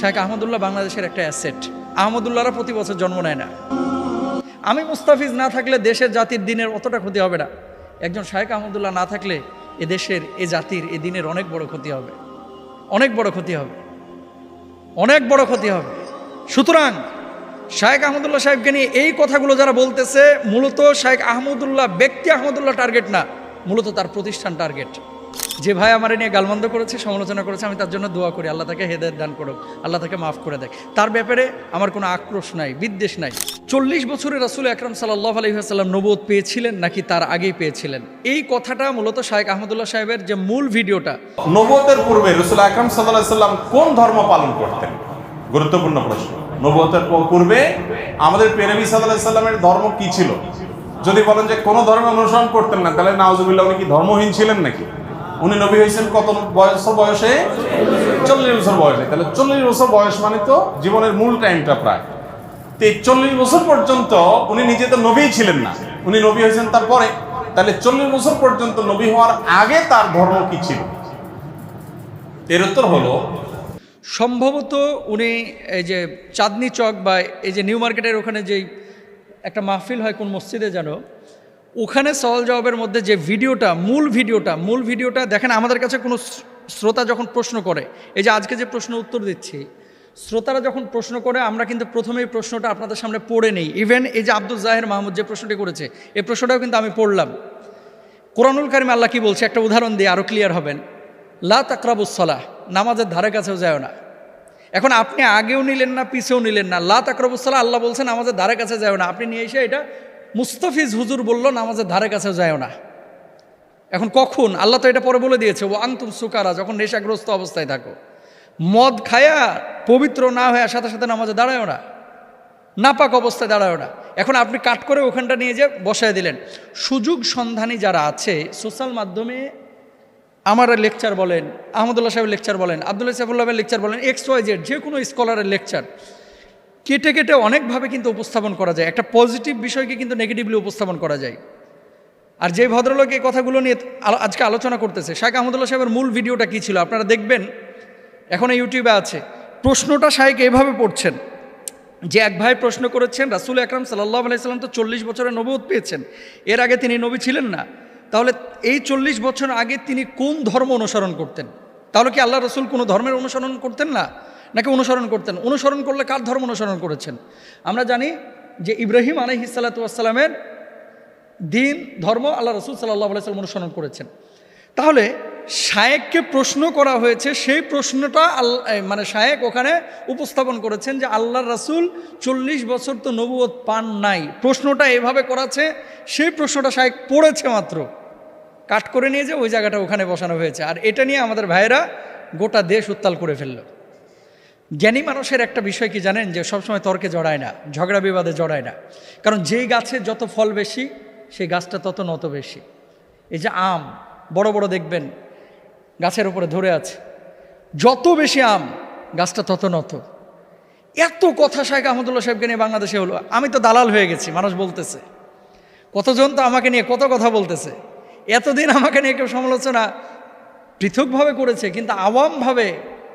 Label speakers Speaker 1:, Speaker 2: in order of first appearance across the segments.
Speaker 1: শেখ আহমদুল্লাহ বাংলাদেশের একটা অ্যাসেট আহমদুল্লাহরা প্রতি বছর জন্ম নেয় না। আমি মুস্তাফিজ না থাকলে দেশের জাতির দিনের অতটা ক্ষতি হবে না। একজন শাহেক আহমদুল্লাহ না থাকলে এ দেশের এ জাতির, এ দিনের অনেক বড় ক্ষতি হবে। অনেক বড় ক্ষতি হবে। অনেক বড় ক্ষতি হবে। সুতরাং শাহেক আহমদুল্লাহ সাহেবকে নিয়ে এই কথাগুলো যারা বলতেছে, মূলত শাহেক আহমদুল্লাহ ব্যক্তি আহমদুল্লাহ টার্গেট না, মূলত তার প্রতিষ্ঠান টার্গেট যে ভাই আমার নিয়ে গালমন্দ করেছে, সমালোচনা করেছে, আমি তার জন্য দোয়া করি। আল্লাহ তাকে হেদায়ত দান করুক, আল্লাহ তাকে মাফ করে দেয়। তার ব্যাপারে আমার কোনো আক্রোশ নাই, বিদ্বেষ নাই। চল্লিশ বছরের রাসুল আকরম সাল্লাহ আলহিহাসাল্লাম নবোধ পেয়েছিলেন নাকি তার আগেই পেয়েছিলেন? এই কথাটা মূলত শাহেক আহমদুল্লাহ সাহেবের যে মূল ভিডিওটা।
Speaker 2: নবতের পূর্বে রসুল আকরম সাল্লাহ সাল্লাম কোন ধর্ম পালন করতেন? গুরুত্বপূর্ণ প্রশ্ন। নবতের পূর্বে আমাদের পেনবী সাল্লাহ সাল্লামের ধর্ম কি ছিল? যদি বলেন যে কোনো ধর্ম অনুসরণ করতেন না, তাহলে নাওজুবিল্লাহ উনি কি ধর্মহীন ছিলেন নাকি? উনি নবী হয়েছেন কত বয়স বয়সে? চল্লিশ বছর বয়সে। তাহলে চল্লিশ বছর বয়স মানে তো জীবনের মূল টাইমটা প্রায়। তো এই চল্লিশ বছর পর্যন্ত উনি নিজে তো নবীই ছিলেন না। উনি নবী হয়েছেন তারপরে। তাহলে চল্লিশ বছর পর্যন্ত নবী হওয়ার আগে তার ধর্ম কি ছিল? এর উত্তর হলো,
Speaker 1: সম্ভবত উনি এই যে চাঁদনি চক বা এই যে নিউ মার্কেটের ওখানে যেই একটা মাহফিল হয় কোন মসজিদে যেন ওখানে সওয়াল জবাবের মধ্যে যে ভিডিওটা, মূল ভিডিওটা মূল ভিডিওটা, দেখেন আমাদের কাছে কোনো শ্রোতা যখন প্রশ্ন করে, এই যে আজকে যে প্রশ্ন উত্তর দিচ্ছি, শ্রোতারা যখন প্রশ্ন করে, আমরা কিন্তু প্রথমেই প্রশ্নটা আপনাদের সামনে পড়ে নেই। ইভেন এই যে আব্দুল জাহের মাহমুদ যে প্রশ্নটি করেছে, এই প্রশ্নটাও কিন্তু আমি পড়লাম। কোরআনুল কারিম আল্লাহ কী বলছে? একটা উদাহরণ দিয়ে আরও ক্লিয়ার হবেন। লা তাকরাবুসলাহ নামাজের ধারে কাছেও যায় না। এখন আপনি আগেও নিলেন না, পিছেও নিলেন না। লা তাকরাবুসলাহ আল্লাহ বলছেন আমাদের ধারে কাছে যায় না। আপনি নিয়ে এসে এটা মুস্তাফিজ হুজুর বলল, নামাজের ধারে কাছেও যায় না। এখন কখন? আল্লাহ তো এটা পরে বলে দিয়েছে ও আংতুম সুকারা যখন নেশাগ্রস্ত অবস্থায় থাকো। মদ খায়া পবিত্র না হয়ে সাথে সাথে নামাজে দাঁড়ায়ও না। নাপাক অবস্থায় দাঁড়ায় না। এখন আপনি কাট করে ওখানটা নিয়ে যে বসায় দিলেন। সুযোগ সন্ধানী যারা আছে, সোশ্যাল মাধ্যমে আমার লেকচার বলেন, আহমদুল্লাহ সাহেবের লেকচার বলেন আবদুল্লাহ সাহেবুল্লাহের লেকচার বলেন, এক্স ওয়াই জেড, যে কোনো স্কলারের লেকচার। কেটে কেটে অনেকভাবে কিন্তু উপস্থাপন করা যায়। একটা পজিটিভ বিষয়কে কিন্তু নেগেটিভলি উপস্থাপন করা যায়। আর যে ভদ্রলোক এই কথাগুলো নিয়ে আজকে আলোচনা করতেছে শাহেখ আহমদুল্লাহ সাহেবের মূল ভিডিওটা কী ছিল? আপনারা দেখবেন, এখন ইউটিউবে আছে। প্রশ্নটা শাহেক এভাবে পড়ছেন, যে এক ভাই প্রশ্ন করেছেন, রাসুল আকরাম সাল্লাহ আলাইসাল্লাম তো চল্লিশ বছরের নবুত পেয়েছেন, এর আগে তিনি নবী ছিলেন না। তাহলে এই চল্লিশ বছর আগে তিনি কোন ধর্ম অনুসরণ করতেন? তাহলে কি আল্লাহ রসুল কোনো ধর্মের অনুসরণ করতেন না? নাকি অনুসরণ করতেন? অনুসরণ করলে কার ধর্ম অনুসরণ করেছেন? আমরা জানি যে ইব্রাহিম আলহিসাল্লাতুয়াসাল্লামের দিন, ধর্ম আল্লাহ রসুল সাল্লাহ আলাইসাল্লাম অনুসরণ করেছেন। তাহলে শায়েককে প্রশ্ন করা হয়েছে, সেই প্রশ্নটা আল্লাহ মানে শায়েক ওখানে উপস্থাপন করেছেন যে আল্লাহ রাসুল চল্লিশ বছর তো নবুয়ত পান নাই। প্রশ্নটা এভাবে করাছে, সেই প্রশ্নটা শায়েক পড়েছে মাত্র। কাট করে নিয়ে যে ওই জায়গাটা ওখানে বসানো হয়েছে। আর এটা নিয়ে আমাদের ভাইয়েরা গোটা দেশ উত্তাল করে ফেলল। জ্ঞানী মানুষের একটা বিষয় কি জানেন? যে সবসময় তর্কে জড়ায় না, ঝগড়া বিবাদে জড়ায় না। কারণ যেই গাছে যত ফল বেশি সেই গাছটা তত নত বেশি। এই যে আম, বড় বড় দেখবেন, গাছের উপরে ধরে আছে। যত বেশি আম, গাছটা তত নত। এত কথা শাহেখ আহমদুল্লাহ সাহেবকে নিয়ে বাংলাদেশে হলো। আমি তো দালাল হয়ে গেছি, মানুষ বলতেছে। কতজন তো আমাকে নিয়ে কত কথা বলতেছে। এতদিন আমাকে নিয়ে কেউ সমালোচনা পৃথকভাবে করেছে, কিন্তু আওয়ামভাবে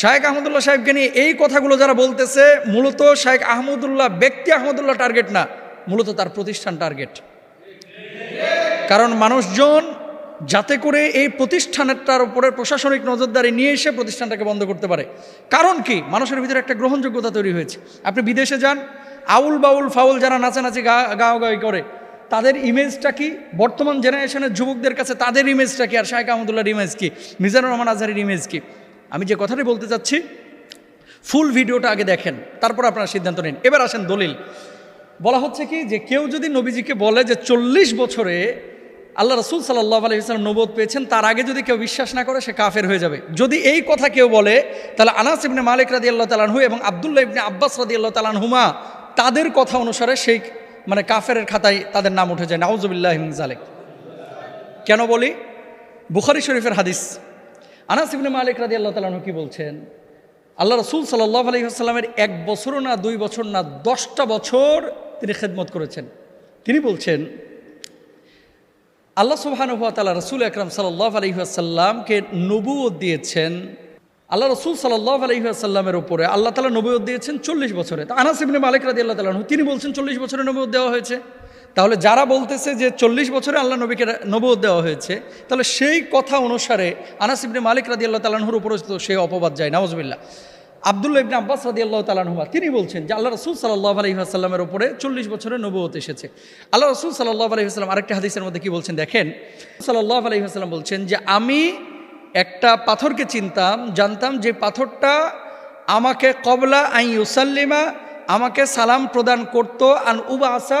Speaker 1: শাহেখ আহমদুল্লাহ সাহেবকে নিয়ে এই কথাগুলো যারা বলতেছে, মূলত শাহেখ আহমদুল্লাহ ব্যক্তি আহমদুল্লাহ টার্গেট না, মূলত তার প্রতিষ্ঠান টার্গেট কারণ মানুষজন যাতে করে এই প্রতিষ্ঠানটার উপরে প্রশাসনিক নজরদারি নিয়ে এসে প্রতিষ্ঠানটাকে বন্ধ করতে পারে। কারণ কি? মানুষের ভিতরে একটা গ্রহণযোগ্যতা তৈরি হয়েছে। আপনি বিদেশে যান, আউল বাউল ফাউল যারা নাচানাচি গা গাওয়াগাই করে, তাদের ইমেজটা কি? বর্তমান জেনারেশনের যুবকদের কাছে তাদের ইমেজটা কি? আর শাহেখ আহমদুল্লাহর ইমেজ কি? মিজানুর রহমান আজহারের ইমেজ কি? আমি যে কথাটি বলতে চাচ্ছি, ফুল ভিডিওটা আগে দেখেন, তারপর আপনারা সিদ্ধান্ত নিন। এবার আসেন দলিল। বলা হচ্ছে কি যে কেউ যদি নবীজিকে বলে যে চল্লিশ বছরে আল্লাহ রসুল সাল্লাহ আলহিহাল্লাম নবোধ পেয়েছেন, তার আগে যদি কেউ বিশ্বাস না করে, সে কাফের হয়ে যাবে। যদি এই কথা কেউ বলে, তাহলে আনাস ইবনে মালিক রাদি আল্লাহ তালানহু এবং আবদুল্লাহ ইবনে আব্বাস রাদি আল্লাহ তালানহুমা তাদের কথা অনুসারে সেই মানে কাফের খাতায় তাদের নাম উঠে যায়। নাউজুবিল্লাহ জালেক কেন বলি? বুখারি শরীফের হাদিস। আনাস ইবনে মালিক রাদি আল্লাহ তালানহু কি বলছেন? আল্লাহ রসুল সাল্লাহ আলহিহাস্লামের এক বছরও না দুই বছর না দশটা বছর তিনি খেদমত করেছেন। তিনি বলছেন, আল্লাহ সুবাহানুভাতালা রসুল আকরাম সাল্লাহ আলহিহাসাল্লামকে নবুয়ত দিয়েছেন। আল্লাহ রসুল সাল্লাহ আলহিহাসাল্লামের উপরে আল্লাহ তালা নবুয়ত দিয়েছেন চল্লিশ বছরে। তা আনাস ইবনে মালিক রাদি আল্লাহ তালাহ তিনি বলছেন চল্লিশ বছরে নবুয়ত দেওয়া হয়েছে। তাহলে যারা বলতেছে যে চল্লিশ বছরে আল্লাহ নবীকে নবুয়ত দেওয়া হয়েছে, তাহলে সেই কথা অনুসারে আনাস ইবনে মালিক রাদি আল্লাহ তালাহুর উপরে সেই অপবাদ যায়। নওয়াজবিল্লা আবদুল্লাহ ইবনে আব্বাস রাদি আল্লাহ তালাহুমা তিনি বলছেন যে আল্লাহ রসুল সাল্লাহ আলহিহাসাল্লামের উপরে চল্লিশ বছরের নবুয়ত এসেছে। আল্লাহ রসুল সাল্লাহ আলহিহাস্লাম আরেকটা হাদিসের মধ্যে কি বলছেন দেখেন? সাল্লাহ আলহিহাস্লাম বলছেন যে, আমি একটা পাথরকে চিনতাম, জানতাম যে পাথরটা আমাকে কবলা আই ইউসাল্লিমা, আমাকে সালাম প্রদান করতো আন উবা আসা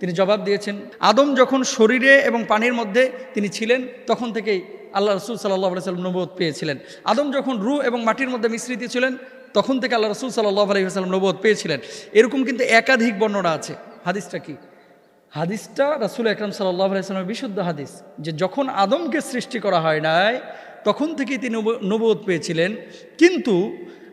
Speaker 1: তিনি জবাব দিয়েছেন, আদম যখন শরীরে এবং পানির মধ্যে তিনি ছিলেন, তখন থেকেই আল্লাহ রসুল সাল্লাহ আলাইসাল্লাম নবুয়ত পেয়েছিলেন। আদম যখন রু এবং মাটির মধ্যে মিশ্রিত ছিলেন, তখন থেকে আল্লাহ রসুল সাল্লাহ আলহিহাস্লাম নবদ পেয়েছিলেন। এরকম কিন্তু একাধিক বর্ণনা আছে। হাদিসটা কি? হাদিসটা রাসুল আকরাম সাল্লাহ আলাইস্লামের বিশুদ্ধ হাদিস, যে যখন আদমকে সৃষ্টি করা হয় নাই, তখন থেকেই তিনি নবদ পেয়েছিলেন। কিন্তু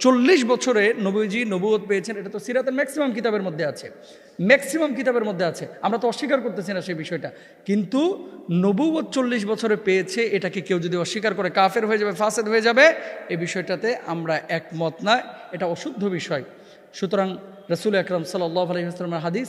Speaker 1: চল্লিশ বছরে নবীজি নবুয়ত পেয়েছেন। এটা তো সিরাতের ম্যাক্সিমাম কিতাবের মধ্যে আছে। ম্যাক্সিমাম কিতাবের মধ্যে আছে। আমরা তো অস্বীকার করতেছি না সেই বিষয়টা। কিন্তু নবুবত চল্লিশ বছরে পেয়েছে, এটাকে কেউ যদি অস্বীকার করে কাফের হয়ে যাবে, ফাসেদ হয়ে যাবে এই বিষয়টাতে আমরা একমত না। এটা অশুদ্ধ বিষয়। সুতরাং রসুল আকরম সাল্লাহ আলহিহাস্লামের হাদিস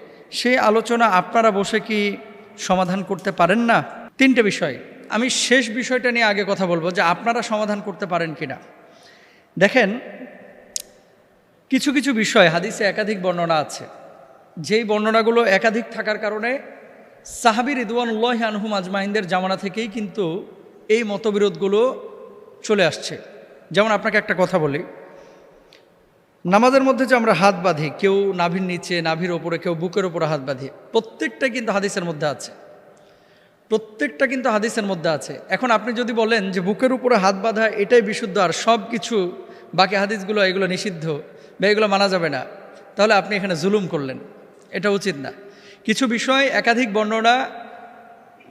Speaker 1: সেই আলোচনা আপনারা বসে কি সমাধান করতে পারেন না? তিনটে বিষয়। আমি শেষ বিষয়টা নিয়ে আগে কথা বলব যে আপনারা সমাধান করতে পারেন কি না দেখেন, কিছু কিছু বিষয় হাদিসে একাধিক বর্ণনা আছে। যেই বর্ণনাগুলো একাধিক থাকার কারণে সাহাবির রিদওয়ানুল্লাহ আনহুম আজমাইনদের জামানা থেকেই কিন্তু এই মতবিরোধগুলো চলে আসছে। যেমন আপনাকে একটা কথা বলি। নামাজের মধ্যে যে আমরা হাত বাঁধি, কেউ নাভির নিচে, নাভির ওপরে, কেউ বুকের ওপরে হাত বাঁধি, প্রত্যেকটা কিন্তু হাদিসের মধ্যে আছে। প্রত্যেকটা কিন্তু হাদিসের মধ্যে আছে। এখন আপনি যদি বলেন যে বুকের উপরে হাত বাঁধা এটাই বিশুদ্ধ আর সব কিছু বাকি হাদিসগুলো এগুলো নিষিদ্ধ বা এগুলো মানা যাবে না, তাহলে আপনি এখানে জুলুম করলেন। এটা উচিত না। কিছু বিষয়, একাধিক বর্ণনা